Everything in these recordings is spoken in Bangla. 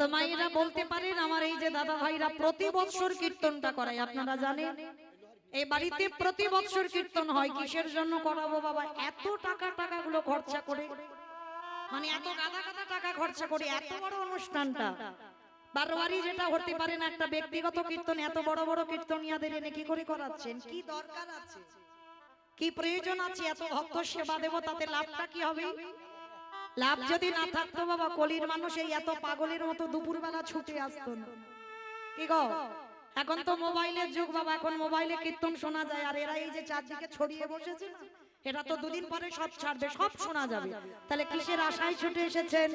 তো মায়েরা বলতে পারেন, আমার এই যে দাদা ভাইরা প্রতি বছর কীর্তনটা করায় আপনারা জানেন? এই বাড়িতে প্রতি বছর কীর্তন হয়, কিসের জন্য করাবো বাবা? এত টাকা টাকাগুলো খরচা করে। মানে এত গাদা গাদা টাকা খরচা করে, এত বড় অনুষ্ঠানটা। বারোয়ারি যেটা হতে পারে না, একটা ব্যক্তিগত কীর্তন, এত বড় বড় কীর্তনিয়াদের এনে কি করে করাচ্ছেন? কি দরকার আছে? কি প্রয়োজন আছে? এত ভক্ত সেবা দেব তাতে লাভটা কি হবে? লাভ যদি না থাকতো বাবা কলির মানুষ এই এত পাগলের মতো দুপুরবেলা ছুটে আসতো না। কি গো? এখন তো মোবাইলের যুগ বাবা এখন মোবাইলে কীর্তন শোনা যায় আর এরা এই যে চারদিকে ছড়িয়ে বসেছে না এটা তো দুদিন পরে সব ছাড়বে সব শোনা যাবে। তাহলে কিসের আশায় ছুটে এসেছেন?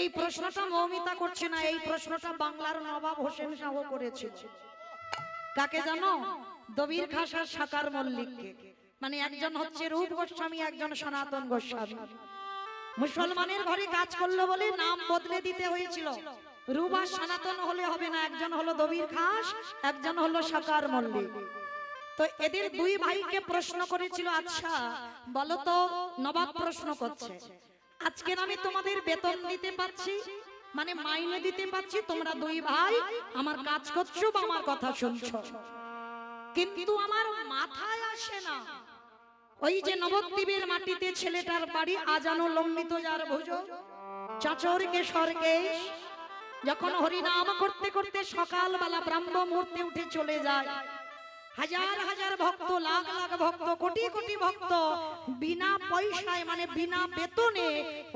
এই প্রশ্নটা মৌমিতা করছে না এই প্রশ্নটা বাংলার নবাব হোসেন শাহ করেছিল। কাকে জানো? দবির খাসার সাকার মল্লিককে মানে একজন হচ্ছে রূপ গোস্বামী একজন সনাতন গোস্বামী। মুসলমানের ঘরে কাজ করল বলে নাম বদলে দিতে হয়েছিল। আর সনাতন হলে হবে না একজন হলো দবির খাস একজন হলো সাকার মল্লিক। তো এদের দুই ভাইকে প্রশ্ন করেছিল আচ্ছা বলো তো নবাব প্রশ্ন করছে। আজকে আমি তোমাদের বেতন দিতে পাচ্ছি মানে মাইনে দিতে পাচ্ছি তোমরা দুই ভাই আমার কাজ করছ বা আমার কথা শুনছো। কিন্তু আমার মাথায় আসে না। ওই যে নবদ্বীপের মাটিতে ছেলেটার বাড়ি আজানো লম্বিত যার ভুজ চাচর কেশরকে যখন হরিনাম করতে করতে সকালবেলা ব্রাহ্ম মুহূর্তে উঠে চলে যায়। হাজার হাজার ভক্ত, লাখ লাখ ভক্ত, কোটি কোটি ভক্ত, বিনা পয়সায় মানে বিনা বেতনে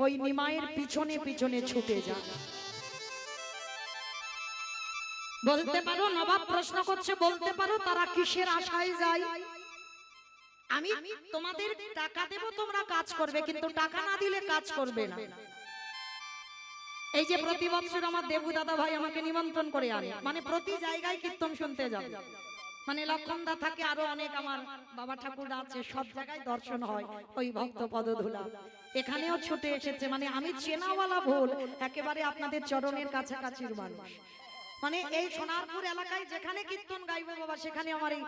ওই নিমায়ের পিছনে পিছনে ছুটে যায়। বলতে পারো, নবাব প্রশ্ন করছে, বলতে পারো, তারা কিসের আশায় যায়? আমি তোমাদের টাকা দেব তোমরা কাজ করবে কিন্তু টাকা না দিলে কাজ করবে না। এই যে প্রতি বছর আমার দেবু দাদা ভাই আমাকে নিমন্ত্রণ করে আনে। মানে প্রতি জায়গায় কীর্তন শুনতে যাবে। মানে লক্ষণদা থাকে আরও অনেক আমার বাবা ঠাকুর আছে সব জায়গায় দর্শন হয়। ওই ভক্ত পদধুলা। এখানেও ছুটে এসেছে। মানে আমি চেনাওয়ালা ভুল একেবারে আপনাদের চরণের কাছাকাছির মানুষ। মানে এই সোনারপুর এলাকায় যেখানে কীর্তন গাইবে বাবা সেখানে আমার এই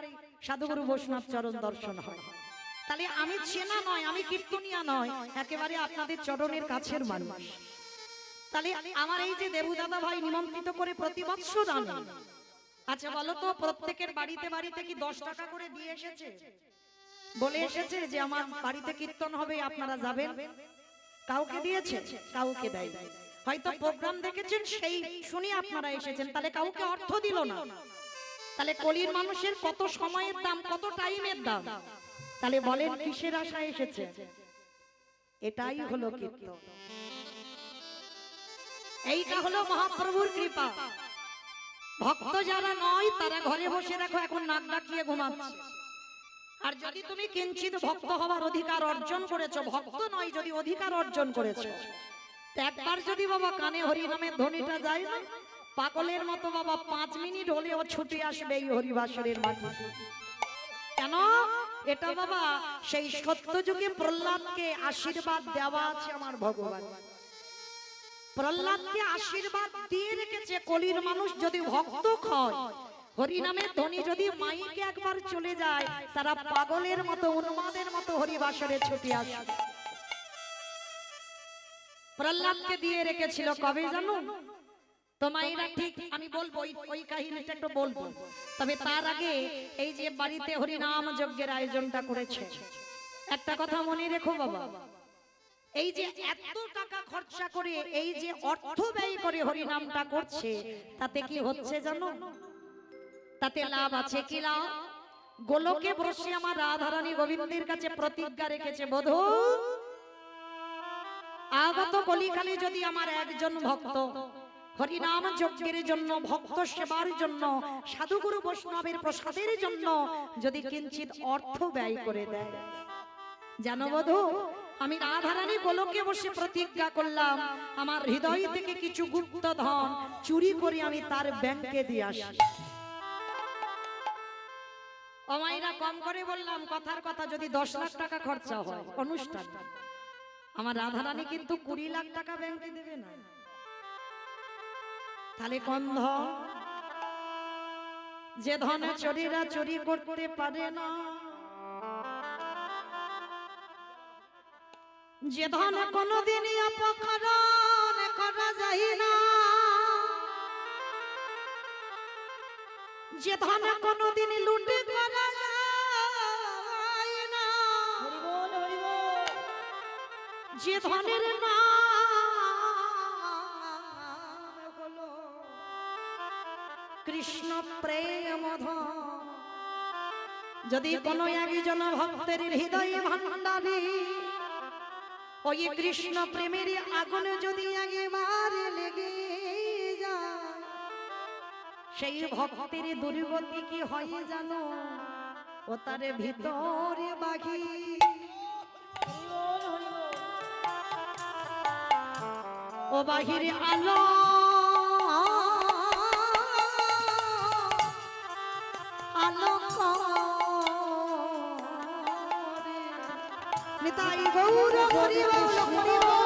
সাধুগুরু বৈষ্ণব চরণ দর্শন হয়। তাহলে আমি চেনা নয় আমি কীর্তনিয়া নয় একেবারে আপনাদের চরণের কাছের মানুষ। তাহলে আমার এই যে দেবু দাদা ভাই নিমন্ত্রিত করে প্রতি বৎসর আনে আচ্ছা বলো তো প্রত্যেকের বাড়িতে বাড়িতে কি দশ টাকা করে দিয়ে এসেছে? বলে এসেছে যে আমার বাড়িতে কীর্তন হবে আপনারা যাবেন? কাউকে দিয়েছে? কাউকে দেয় হয়তো প্রোগ্রাম দেখেছেন সেই শুনে আপনারা এসেছেন। তাহলে কাউকে অর্থ দিল না। তাহলে কলির মানুষের কত সময়ের দাম কত টাইমের দাম? তাহলে বলেন কিসের আশায় এসেছে? এটাই হলো কীর্তন। এইটা হলো মহাপ্রভুর কৃপা। ভক্ত যারা নয় তারা ঘরে বসে রাখো এখন নাক ডাকিয়ে ঘুমাচ্ছে। আর যদি তুমি কিঞ্চিত ভক্ত হওয়ার অধিকার অর্জন করেছ ভক্ত নয় যদি অধিকার অর্জন করেছ। একবার যদি বাবা কানে হরি নামের ধ্বনিটা যায় না, পাগলের মতো বাবা পাঁচ মিনিট হলেও ছুটে আসবে এই হরিবাসরের মাটি কেন? এটা বাবা সেই সত্য যুগে প্রহ্লাদকে আশীর্বাদ দেওয়া আছে আমার ভগবান। প্রহ্লাদকে আশীর্বাদ দিয়ে রেখেছে কলির মানুষ যদি ভক্ত হয়। হরিনামের ধ্বনি যদি মাইকে একবার চলে যায়, তারা পাগলের মতো, উন্মাদের মতো হরিবাসরে ছুটে আসে প্রহ্লাদকে দিয়ে রেখেছিল কবে জানো? তো ঠিক আমি বলব ওই- ওই কাহিনীটা একটু বলব। তবে তার আগে এই যে বাড়িতে হরিনাম যজ্ঞের আয়োজনটা করেছে। একটা কথা মনে রেখো বাবা। এই যে এত টাকা খরচা করে এই যে অর্থ ব্যয় করে হরিনামটা করছে তাতে কি হচ্ছে জানো? তাতে লাভ আছে কি লাভ গোলকে বসে আমার রাধারানী গোবিন্দের কাছে প্রতিজ্ঞা রেখেছে বধূ। আগত কলিকালে যদি আমার একজন ভক্ত, হরিনাম যজ্ঞের জন্য, ভক্ত সেবার জন্য, সাধুগুরু বৈষ্ণবের প্রসাদের জন্য যদি কিঞ্চিত অর্থ ব্যয় করে দেয়। জানো বধু, আমি রাধারানী গোলকে বসে প্রতিজ্ঞা করলাম, আমার হৃদয় থেকে কিছু গুপ্ত ধন চুরি করে আমি তার ব্যাংকে দিয়ে আসি। অমাইরা কম করে বললাম, কথার কথা যদি দশ লাখ টাকা খরচা হয়, অনুষ্ঠান। আমার রাধারানী কিন্তু কুড়ি লাখ টাকা ব্যাংকে দেবে না। তাহলে কন্ধ। যে ধনে চোরিরা চুরি করতে পারে না। যে ধন কোনদিন অপকরণ করা যায় না। যে ধন কোনদিন লুটে করা যে ধনের নাম হলো কৃষ্ণ প্রেম যদি কোনো একজন ভক্তের হৃদয়ে ভান্ডারে ওই কৃষ্ণ প্রেমের আগুন যদি একেবারে লেগে যায় সেই ভক্তের দুর্গতি কি হয় জানো? ও তার ভিতরে বাঘি। ও বাহিরে আলো আলো। নিতাই গৌর হরি বল হরি।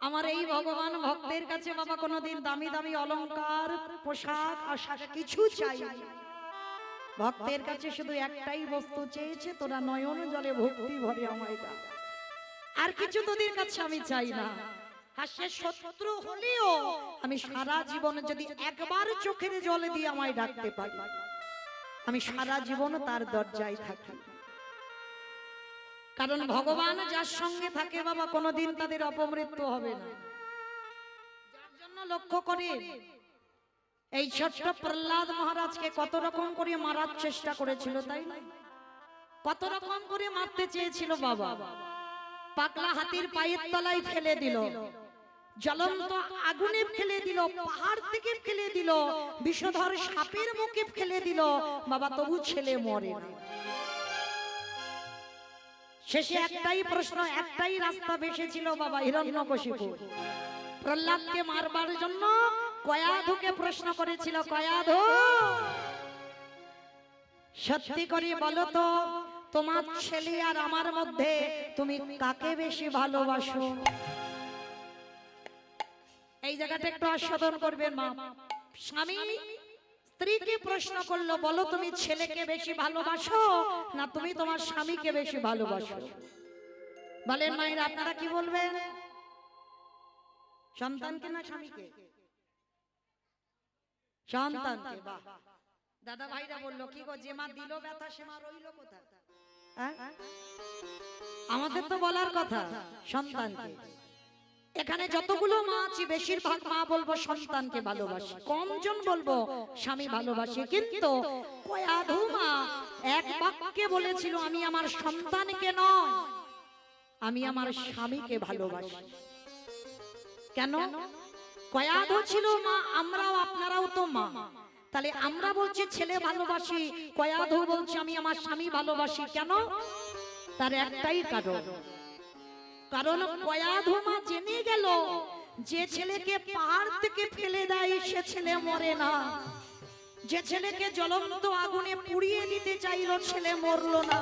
আমার এই ভগবান ভক্তের কাছে বাবা কোনোদিন দামি দামি অলংকার, পোশাক, আশাক কিছু চাই ভক্তের কাছে শুধু একটাই বস্তু চেয়েছে, তোরা নয়ন জলে ভক্তি ভরে আমায় দাও। আর কিছু তোদের কাছে আমি চাই না। আর শত্রু হলেও আমি সারা জীবন যদি একবার চোখের জলে দিয়ে আমায় ডাকতে পারি, আমি সারা জীবন তার দরজায় থাকি। কারণ ভগবান যার সঙ্গে থাকে বাবা, কোনোদিন তাদের অপমৃত্যু হবে না। যার জন্য লক্ষ্য করে, এই ছোট্ট প্রহ্লাদ মহারাজকে কত রকম করে মারার চেষ্টা করেছিল, তাই কত রকম করে মারতে চেয়েছিল বাবা। পাকলা হাতির পায়ের তলায় ফেলে দিল। জ্বলন্ত আগুনে ফেলে দিল, পাহাড় থেকে ফেলে দিল, বিষধর সাপের মুখে ফেলে দিল। বাবা, তবু ছেলে মরে শেষে একটাই প্রশ্ন, একটাই রাস্তা বেসেছিল বাবা হিরণ্যকশিপু। প্রহ্লাদকে মারবার জন্য কয়াধুকে প্রশ্ন করেছিল, কয়াধু, সত্যি করে বলো তো, তোমার ছেলে আর আমার মধ্যে তুমি কাকে বেশি ভালোবাসো? এই জায়গাটা একটু আস্বাদন করবেন মা। স্বামী স্ত্রীকে প্রশ্ন করল বলো তুমি ছেলেকে বেশি ভালোবাসো না তুমি তোমার স্বামীকে বেশি ভালোবাসো? বলেন মায়ের আপনারা কি বলবেন? সন্তানকে না স্বামীকে। সন্তানকে বাহ। দাদা ভাইরা বলল কি গো যে মা দিল ব্যথা সে মা রইল কোথায়? হ্যাঁ? আমাদের তো বলার কথা সন্তানকে এখানে যতগুলো মা আছে, বেশিরভাগ মা বলব সন্তানকে ভালোবাসি। কমজন বলব স্বামী ভালোবাসি। কিন্তু এক বাক্যে বলেছিল, আমি আমার সন্তানকে নয়, আমি আমার স্বামীকে ভালোবাসি। কেন? কয়াধু ছিল, মা, আমরাও আপনারাও তো মা। তাহলে আমরা বলছি, ছেলে ভালোবাসি। কয়াধু বলছি, আমি আমার স্বামী ভালোবাসি। কেন? তার একটাই কারণ কারণ কয়াধুমা জেনে গেল যে ছেলেকে পাহাড় থেকে ফেলে দেয়, সে ছেলে মরে না। যে ছেলেকে জ্বলন্ত আগুনে পুড়িয়ে দিতে চাইল, ছেলে মরলো না।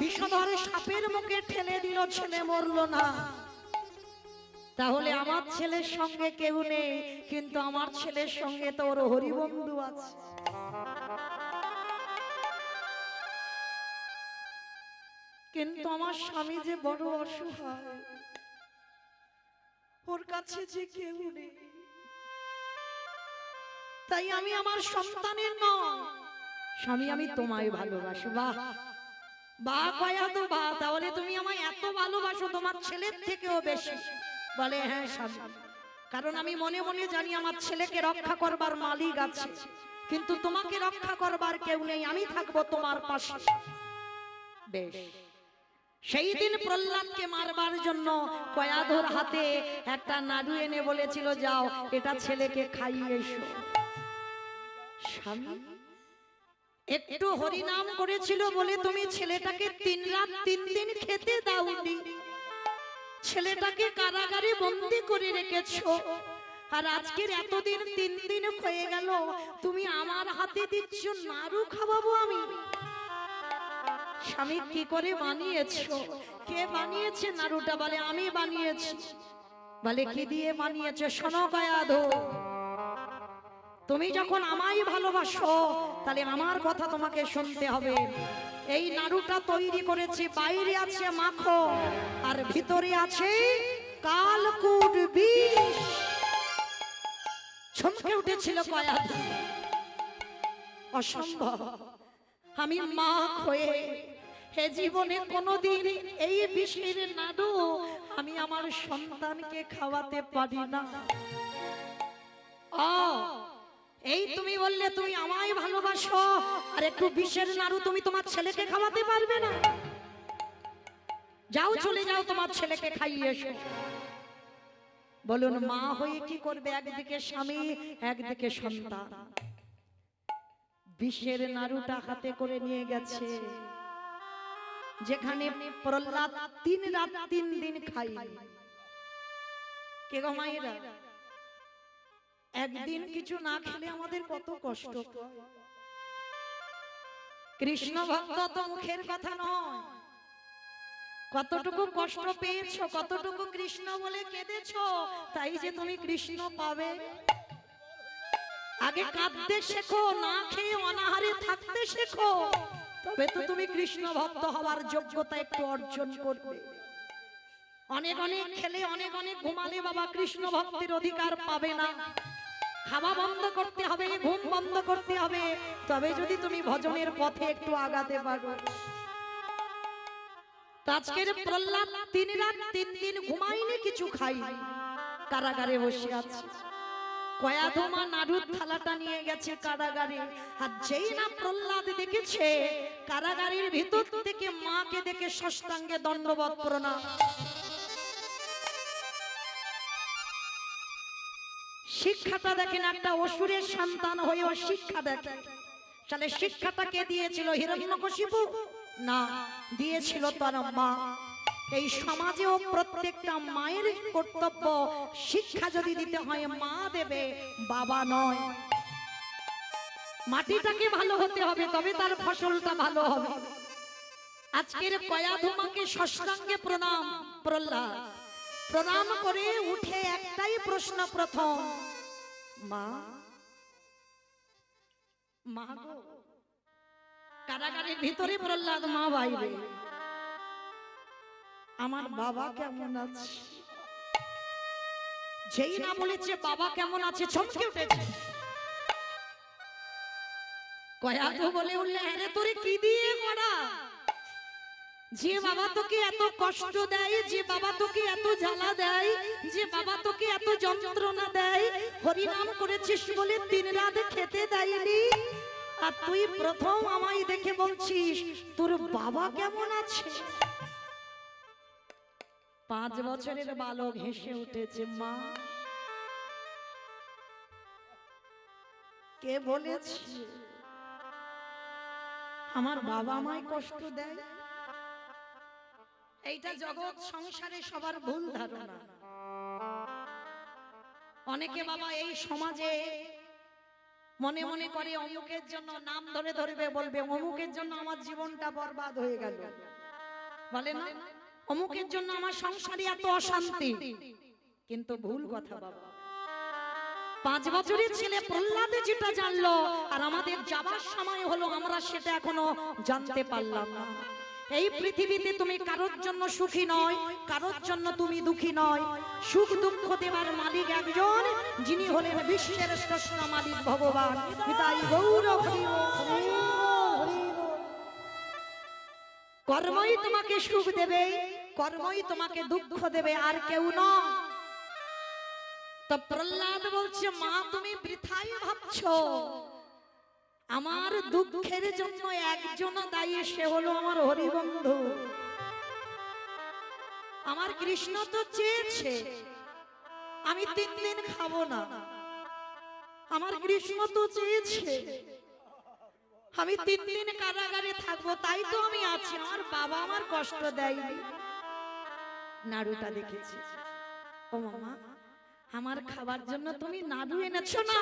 বিষধর সাপের মুখে ঠেলে দিল, ছেলে মরলো না। তাহলে আমার ছেলের সঙ্গে কেউ নেই, কিন্তু আমার ছেলের সঙ্গে তো ওর হরিবন্ধু আছে। কিন্তু আমার স্বামী যে বড় অসহায় ওর কাছে যে কেউ নেই। তাই আমি আমার সন্তানের নয়। স্বামী আমি তোমায় ভালোবাসি। বাহ। বা কয়া তো বা তাহলে তুমি আমায় এত ভালোবাসো তোমার ছেলের থেকেও বেশি। বলে হ্যাঁ স্বামী। কারণ আমি মনে মনে জানি আমার ছেলেকে রক্ষা করবার মালিক আছে। কিন্তু তোমাকে রক্ষা করবার কেউ নেই। আমি থাকব তোমার পাশে। বেশ। সেই দিন প্রহ্লাদকে মারবার জন্য কয়াধর হাতে একটা নাড়ু এনে বলেছিল যাও এটা ছেলেকে খাইয়ে এসো। স্বামী একটু হরিনাম করেছিল বলে তুমি ছেলেটাকে তিন রাত তিন দিন খেতে দাওনি। ছেলেটাকে কারাগারে বন্দি করে রেখেছো। আর আজকের এতদিন তিন দিন হয়ে গেল। তুমি আমার হাতে দিচ্ছ নাড়ু খাওয়াবো আমি। স্বামী কি করে বানিয়েছো? কে বানিয়েছে নাড়ুটা? বলে আমি বানিয়েছি। বলে কি দিয়ে বানিয়েছে? শোনো গয়াধো তুমি যখন আমায় ভালোবাসো তাহলে আমার কথা তোমাকে শুনতে হবে। এই নাড়ুটা তৈরি করেছি বাইরে আছে মাখো আর ভিতরে আছে কালকুট বিষ। চমকে উঠেছিল কয়াধ অসম্ভব। আমি মা হয়ে হে জীবনে কোনোদিন এই বিষের নাড়ু আমি আমার সন্তানকে খাওয়াতে পারি না। ও এই তুমি বললে তুমি আমায় ভালোবাসো, আর একটু বিষের নাড়ু তুমি তোমার ছেলেকে খাওয়াতে পারবে না। যাও চলে যাও তোমার ছেলেকে খাইয়ে এসো। বলুন, মা হয়ে কি করবে একদিকে স্বামী, একদিকে সন্তান? বিষের নাড়ুটা হাতে করে নিয়ে গেছে। যেখানে প্রহ্লাদ তিন রাত তিন দিন খাই কে গো মায়েরা? একদিন কিছু না খেলে আমাদের কত কষ্ট। কৃষ্ণ ভক্ত তো মুখের কথা নয়। কতটুকু কষ্ট পেয়েছ কতটুকু কৃষ্ণ বলে কেঁদেছো? তাই যে তুমি কৃষ্ণ পাবে। আগে কাঁদতে শেখো, না খেয়ে অনাহারে থাকতে শেখো। তবে তো তুমি কৃষ্ণ ভক্ত হওয়ার যোগ্যতা একটু অর্জন করবে। অনেক অনেক খেলে, অনেক অনেক ঘুমালে বাবা কৃষ্ণ ভক্তের অধিকার পাবে না। খাওয়া বন্ধ করতে হবে, ঘুম বন্ধ করতে হবে। তবে যদি তুমি ভজনের পথে একটু আগাতে পারো। আজকের প্রহ্লাদ তিন রাত, তিন দিন ঘুমাইনি কিছু খাই কারাগারে বসে আছে। কয়া নাড়ুর থালাটা নিয়ে গেছে কারাগারে। আর যেই না প্রহ্লাদ দেখেছে, কারাগারের ভিতর থেকে মাকে দেখে প্রণাম শিক্ষাটা দেখেন, একটা অসুরের সন্তান হয়েও শিক্ষা দেখে। তাহলে শিক্ষাটা কে দিয়েছিল? হিরণ্যকশিপু? না, দিয়েছিল তার মা। এই সমাজেও প্রত্যেকটা মায়ের কর্তব্য শিক্ষা যদি দিতে হয়, মা দেবে, বাবা নয়। মাটিটাকে ভালো হতে হবে, তবে তার ফসলটা ভালো হবে। আজকের কয়া ধুমাকে ষষ্ঠাঙ্গে প্রণাম, প্রহ্লাদ। প্রণাম করে উঠে একটাই প্রশ্ন প্রথম। মা মা কারাগারের ভিতরে প্রহ্লাদ মা বাইরে আমার বাবা কেমন আছে? যেই না বলেছে বাবা কেমন আছে? চমকে উঠেছে। কয়াতো বলে উঠলে আরে তোরে কি দিয়ে করা যে বাবা তোকে এত কষ্ট দেয় যে বাবা তোকে এত জ্বালা দেয় যে বাবা তোকে এত যন্ত্রণা দেয় হরিনাম করেছিস বলে দিন রাত খেতে দেয়নি? আর তুই প্রথম আমায় দেখে বলছিস তোর বাবা কেমন আছে? পাঁচ বছরের বালক হেসে উঠেছে মা। কে বলেছে? আমার বাবা আমায় কষ্ট দেয়। এইটা জগৎ সংসারে সবার ভুল ধারণা। অনেকে বাবা এই সমাজে মনে মনে করে অমুকের জন্য নাম ধরে ধরবে বলবে অমুকের জন্য আমার জীবনটা বরবাদ হয়ে গেল। বলে না? অমুকের জন্য আমার সংসারে এত অশান্তি। কিন্তু ভুল কথা বাবা। পাঁচ বছরের ছেলে প্রহ্লাদে যেটা জানলো আর আমাদের যাবার সময় হলো আমরা সেটা এখনও জানতে পারলাম না। এই পৃথিবীতে তুমি কারোর জন্য সুখী নয় কারোর জন্য তুমি দুঃখী নয়। সুখ দুঃখ দেবার মালিক একজন যিনি হলেন বিশ্বের শ্রেষ্ঠ মালিক ভগবান। তাই গৌরব। কর্মই তোমাকে সুখ দেবে কর্মই তোমাকে দুঃখ দেবে আর কেউ নয়। তো প্রহ্লাদ বলছে মা তুমি বৃথাই ভাবছ। আমার দুঃখের জন্য একজন দায়ী সে হলো আমার হরিবন্ধু। আমার কৃষ্ণ তো চেয়েছে আমি তিন দিন খাব না। আমার কৃষ্ণ তো চেয়েছে। আমি তিন দিন কারাগারে থাকব তাই তো আমি আছি। আমার বাবা আমার কষ্ট দেয়নি। নাড়ুটা দেখেছি। ও মামা আমার খাবার জন্য তুমি নাড়ু এনেছো না?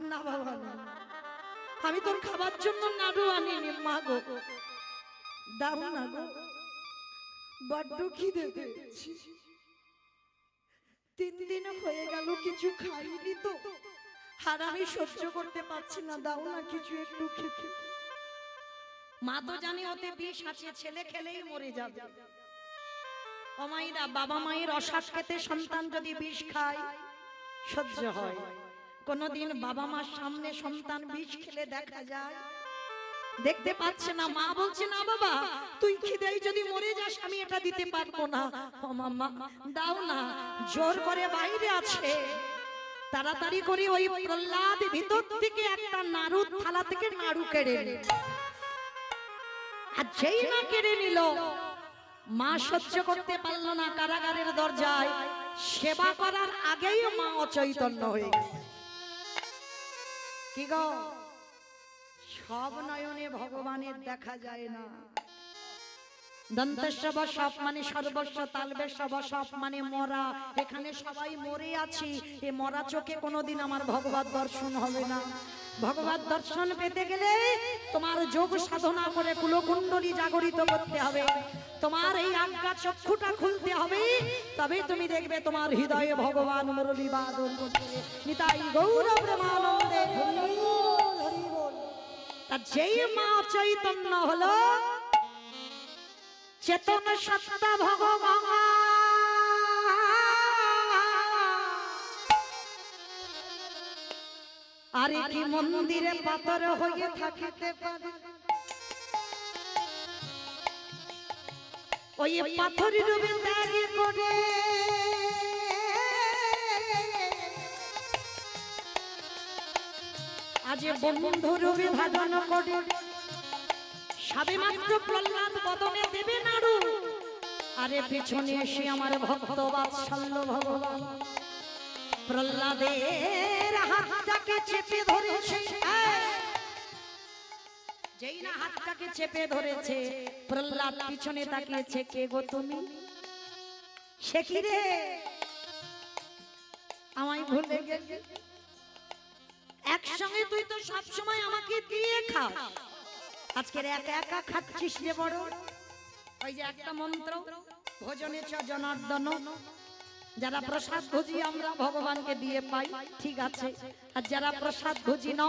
না বাবা না। আমি তোর খাবার জন্য নাড়ু আনিনি মা গো। দাও না গো। বড্ড খিদে পেয়েছি। তিন দিন হয়ে গেল কিছু খাইনি তো। আর আমি সহ্য করতে পারছি না। দাও না কিছু একটু খেতে। মা তো জানি ওতে বিষ আছে, ছেলে খেলেই মরে যাবে। অমাইরা বাবা মায়ের অসাত খেতে সন্তান যদি বিষ খায়, সহ্য হয়। কোনদিন বাবা মার সামনে সন্তান বিষ খেলে দেখা যায়। দেখতে পাচ্ছে না, মা বলছে, না বাবা, তুই খিদেই যদি মরে যাস, আমি এটা দিতে পারব না। ও মাম্মা, দাও না, জোর করে বাইরে আছে। তাড়াতাড়ি করে ওই প্রহ্লাদ ভিতর থেকে একটা নাড়ু থালা থেকে নাড়ু কেড়ে। আর যেই না কেড়ে নিল, মা সহ্য করতে পারল না কারাগারের দরজায়। সেবা করার আগেই মা অচৈতন্য হয়ে কি সব নয়নে ভগবানের দেখা যায় না। দন্তস্ব সব মানে সর্বস্ব তালবেশব সব মানে মরা। এখানে সবাই মরে আছি। এ মরা চোখে কোনোদিন আমার ভগবত দর্শন হবে না। ভগবত দর্শন পেতে গেলে তোমার যোগ সাধনা করে কুলকুণ্ডলী জাগরিত করতে হবে। তোমার এই আজ্ঞা চক্ষুটা খুলতে হবে। তবে তুমি দেখবে তোমার হৃদয়ে ভগবান মুরলী বাদন যেই মা চৈতন্য হলো, চেতন সত্তা ভগবান। আরে কি মন্দিরে পাথর হয়ে থাকিতে পারে। ওই পাথরের রূপে করে। আজ বন্ধু রূপে ভাজন করে প্রহ্লাদ বদনে দেবে নাড়ু। আরে পেছনে এসে আমার ভক্ত বাৎসল্য ভগবান। প্রহ্লাদের হাতটাকে চেপে ধরেছে। যেই না হাতটাকে চেপে ধরেছে, প্রহ্লাদ পিছনে তাকিয়েছে, কে গো তুমি? সে কি রে? আমায় ভুলে গেলে? একসঙ্গে তুই তো সব সময় আমাকে দিয়ে খাস আজকের একা একা খাচ্ছিস রে বড়। ওই যে একটা মন্ত্র, ভোজনে চ জনার্দন যারা প্রসাদ ভোজি আমরা ভগবানকে দিয়ে পাই, ঠিক আছে। আর যারা প্রসাদ ভোজি ন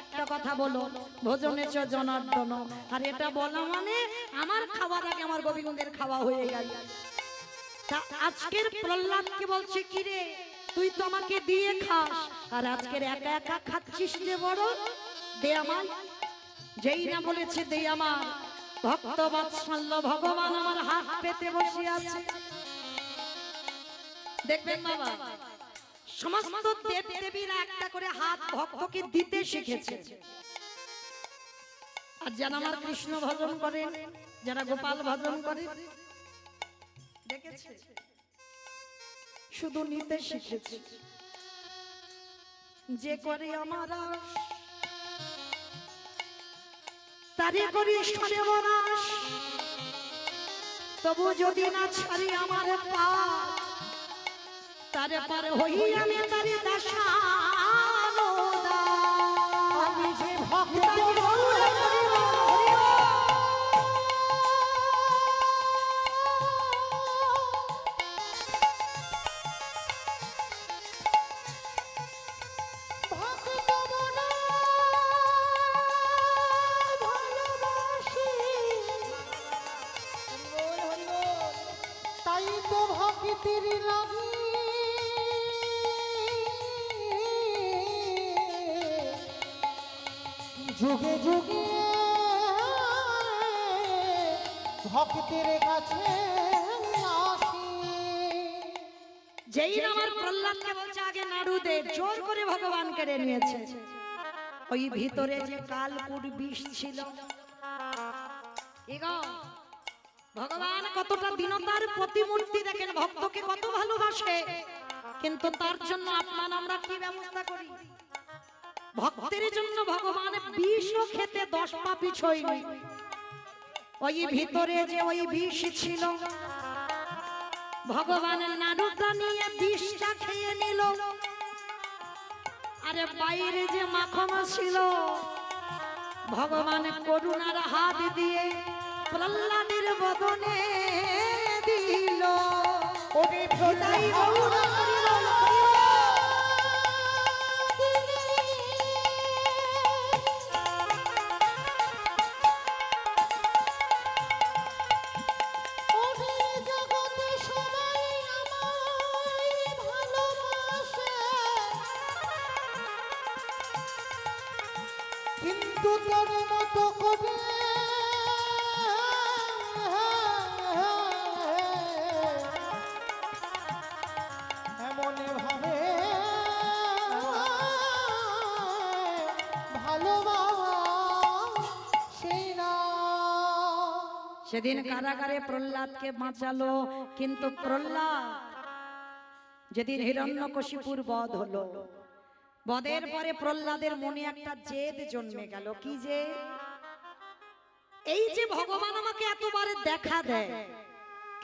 একটা কথা বলো, ভোজনে চ জনার্দন আর এটা বলা মানে আমার খাবার আগে আমার গোবিন্দের খাওয়া হয়ে গেল। তা আজকের প্রহ্লাদকে বলছে তুই তো আমাকে দিয়ে খাস। আর আজকের একা একা খাচ্ছিস যে বড়? দে আমায়। যেই না বলেছে দে আমার ভক্ত বাৎসল্য ভগবান আমার হাত পেতে বসে আছে। দেখবেন বাবা সমস্ত দেব দেবীরা একটা করে হাত ভক্তকে দিতে শিখেছে। আর যারা আমার কৃষ্ণ ভজন করেন যারা গোপাল ভজন করেন দেখেছে? শুধু নিতে শিখেছে। যে করে আমার তারে করি সর্বনাশ তবু যদি না ছাড়ি আমার পা তারে পারে হই আমি তারে দাসানো আমি যে ভক্ত কাছে যেই আমার প্রহ্লাদকে বলছে আগে নাড়ু দে জোর করে ভগবান কেড়ে নিয়েছে। ওই ভিতরে যে কালকুট বিষ ছিল। ভগবান কতটা দিনতার প্রতিমূর্তি দেখেন ভক্তকে কত ভালোবাসে। কিন্তু তার জন্য আপনার আমরা কি ব্যবস্থা করি? ভক্তের জন্য ভগবান বিষও খেতে দশ পা পিছই ওই ভিতরে যে ওই বিষ ছিল ভগবানের নাড়ুটা নিয়ে বিষটা খেয়ে নিল। আরে বাইরে যে মাখন ছিল, ভগবান করুণার হাত দিয়ে প্রহ্লাদের বদনে দিল। ওরে তাই সেদিন কারাগারে প্রহ্লাদকে বাঁচালো, কিন্তু প্রহ্লাদ যেদিন হিরণ্যকশিপুর বধ হলো, বধের পরে প্রহ্লাদের মনে একটা জেদ জন্মে গেল। কি যে এই যে ভগবান আমাকে এতবারে দেখা দেয়,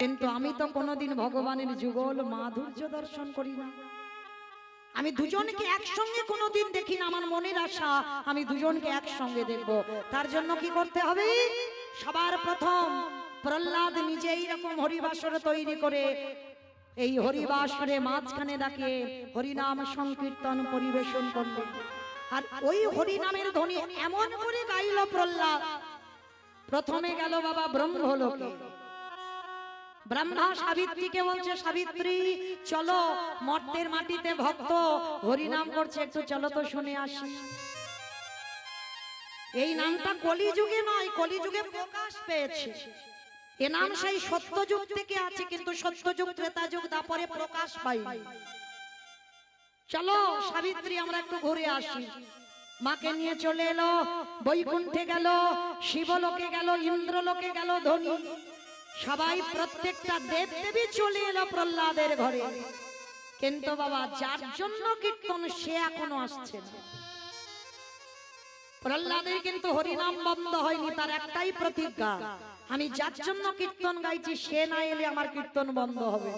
কিন্তু আমি তো কোনোদিন ভগবানের যুগল মাধুর্য দর্শন করি না। আমি দুজনকে একসঙ্গে কোনোদিন দেখি না, আমার মনের আশা, আমি দুজনকে একসঙ্গে দেখব। তার জন্য কি করতে হবে? সবার প্রথম প্রহ্লাদ নিজেই এরকম হরিবাসর তৈরি করে। এই হরিবাসরে মাঝখানে ডাকে হরিনাম সংকীর্তন পরিবেশন করল। আর ওই হরিনামের ধ্বনি এমন করে গাইল প্রহ্লাদ। প্রথমে গেল বাবা ব্রহ্মলোকে। ব্রহ্মা সাবিত্রীকে বলছে, সাবিত্রী, চলো মর্তের মাটিতে ভক্ত হরিনাম করছে, একটু চলো তো শুনে আসি। এই নামটা কলিযুগে নয় কলিযুগে প্রকাশ পেয়েছে। এ নাম সেই সত্যযুগ থেকে আছে কিন্তু সত্যযুগ ত্রেতা যুগ তারপরে প্রকাশ পাই চলো সাবিত্রী আমরা একটু ঘুরে আসি। মাকে নিয়ে চলে এলো বৈকুণ্ঠে গেল শিবলোকে গেল ইন্দ্রলোকে গেল ধনী। সবাই প্রত্যেকটা দেব দেবী চলে এলো প্রহ্লাদের ঘরে। কিন্তু বাবা যার জন্য কীর্তন সে এখনও আসছে না। প্রহ্লাদের কিন্তু হরিনাম বন্ধ হয়নি, তার একটাই প্রতিজ্ঞা। আমি যার জন্য কীর্তন গাইছি, সে না এলে আমার কীর্তন বন্ধ হবে।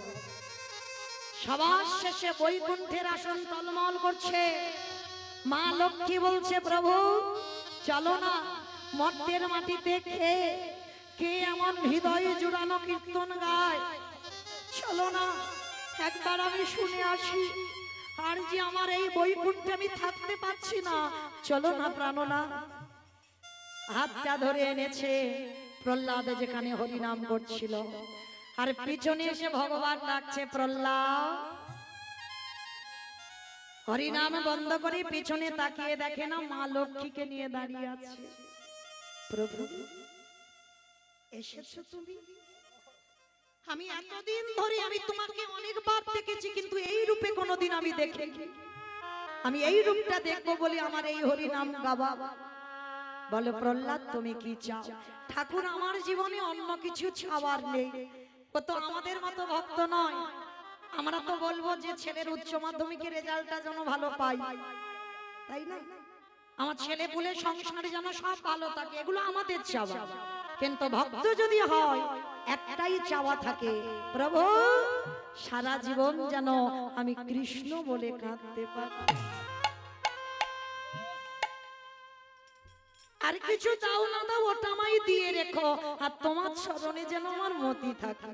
সবার শেষে বৈকুণ্ঠের আসন টলমল করছে। মা লক্ষ্মী বলছে, প্রভু, চলো না মর্তের মাটিতে খেয়ে, কে এমন হৃদয়ে জুড়ানো কীর্তন গায়? চলো না, একবার আমি শুনে আসি। আর যে আমার এই বৈকুণ্ঠে আমি থাকতে পারছি না। চলো না প্রাণনা। হাতটা ধরে এনেছে, প্রহ্লাদ যেখানে হরিনাম করছিল। আর পিছনে এসে ভগবান ডাকছে, প্রহ্লাদ। হরিনাম বন্ধ করে পিছনে তাকিয়ে দেখে না মা লক্ষ্মীকে নিয়ে দাঁড়িয়ে আছে। প্রভু, এসেছ তুমি? আমি এতদিন ধরে আমি তোমাকে অনেকবার দেখেছি কিন্তু এই রূপে কোনোদিন আমি দেখিনি আমি এই রূপটা দেখব বলে আমার এই হরি নাম গাবা। বলো প্রহ্লাদ তুমি কি চাও? ঠাকুর আমার জীবনে অন্য কিছু চাওয়ার নেই। ও তো আমাদের মতো ভক্ত নয়। আমরা তো বলব যে ছেলের উচ্চ মাধ্যমিকের রেজাল্টটা যেন ভালো পাই। তাই না? আমার ছেলে পুলে সংসারে যেন সব ভালো থাকে এগুলো আমাদের চাওয়া। কিন্তু ভক্ত যদি হয়, একটাই চাওয়া থাকে, প্রভু, সারা জীবন যেন আমি কৃষ্ণ বলে কাঁদতে পারি। আর কিছু দাও না দাও, ওটা আমায় দিয়ে রেখো, আর তোমার স্মরণে যেন আমার মতি থাকে।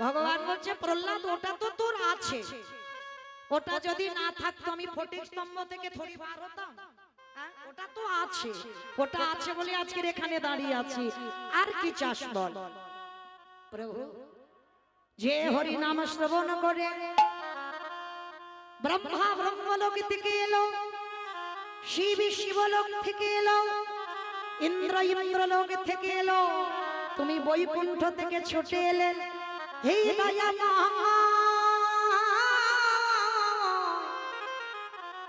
ভগবান বলছে, প্রহ্লাদ, ওটা তো তোর আছে। ওটা যদি না থাকতো, আমি ফটিক স্তম্ভ থেকে থরি বার হতাম? ওটা তো আছে। ওটা আছে বলে আজকের এখানে দাঁড়িয়ে আছি। আর কি চাস বল? প্রভু, যে হরি নাম শ্রবণ করে, ব্রহ্মা ব্রহ্মলোক থেকে এলো, শিব শিবলোক থেকে এলো, ইন্দ্র ইন্দ্রলোক থেকে এলো, তুমি বৈকুণ্ঠ থেকে ছুটে এলে, হে দয়া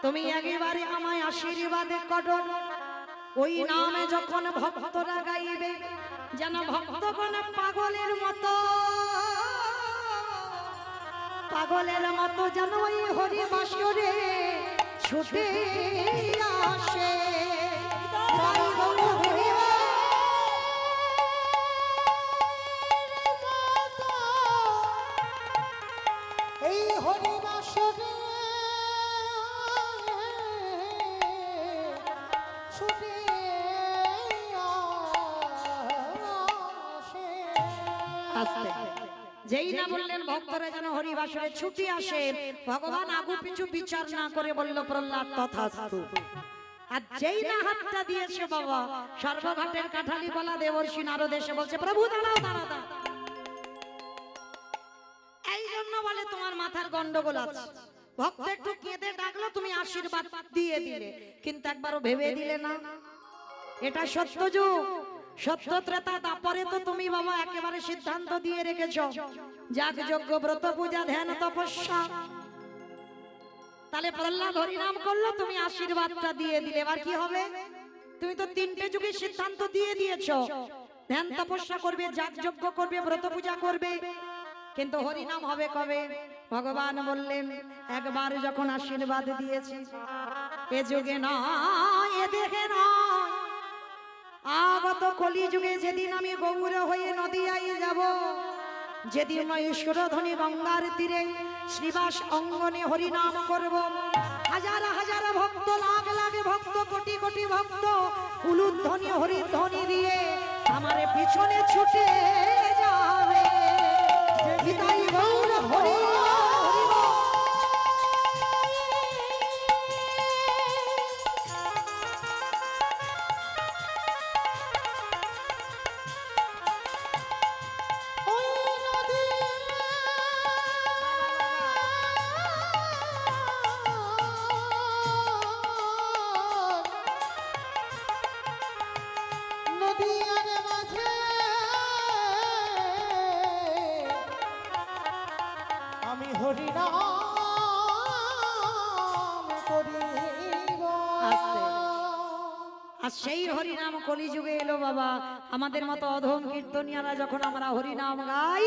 তুমি একেবারে আমায় আশীর্বাদ করো। ওই নামে যখন ভক্তরা গাইবে যেন ভক্তগণ পাগলের মতো পাগলের মতো যেন ওই হরি বাসরে ছুটে আসে। যেই না বললেন ভক্তরা যেন হরিবাসরে ছুটি আসে ভগবান আগু পিছু বিচার না করে বলল প্রহ্লাদ তথাস্তু। আর যেই না হাতটা দিয়েছে বাবা সর্বঘাটের কাঠালি বলা দেবর্ষি নারদ এসে বলছে প্রভু দাঁড়াও। এই জন্য বলে তোমার মাথার গন্ডগোল আছে। ভক্ত একটু কেঁদে ডাকলো তুমি আশীর্বাদ দিয়ে দিলে। কিন্তু একবারও ভেবে দিলে না। এটা সত্য যুগ। সত্য তারপরে তো তুমি বাবা একেবারে সিদ্ধান্ত দিয়ে রেখেছ। যাগ যজ্ঞ ব্রত পূজা ধ্যান তপস্যা। তাহলে প্রহ্লাদ হরিনাম করল, তুমি আশীর্বাদটা দিয়ে দিলে, এবার কি হবে? তুমি তো তিনটে যুগে সিদ্ধান্ত দিয়ে দিয়েছ। ধ্যান তপস্যা করবে যজ্ঞ করবে, ব্রত পূজা করবে। কিন্তু হরিনাম হবে কবে? ভগবান বললেন, একবার যখন আশীর্বাদ দিয়েছি। এ যুগে নয়, এ দেখে নয়। আগত কলি যুগে যেদিন আমি গৌর হয়ে নদিয়ায় যাব, যেদিন ঈশ্বরধ্বনি গঙ্গার তীরে শ্রীবাস অঙ্গনে হরিনাম করব। হাজার হাজার ভক্ত, লাখ লাখ ভক্ত, কোটি কোটি ভক্ত উলুধ্বনি, হরিধ্বনি দিয়ে আমার পিছনে ছুটে যাবে। গৌর হরি বাবা, আমাদের মতো অধম কীর্তনিয়ারা যখন আমরা হরিনাম গাই,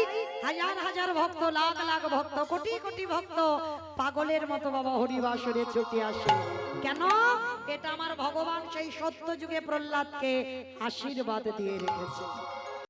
হাজার হাজার ভক্ত, লাখ লাখ ভক্ত, কোটি কোটি ভক্ত, পাগলের মতো বাবা হরিবাসরে ছুটে আসে। কেন? এটা আমার ভগবান সেই সত্য যুগে প্রহ্লাদকে আশীর্বাদ দিয়ে রেখেছে।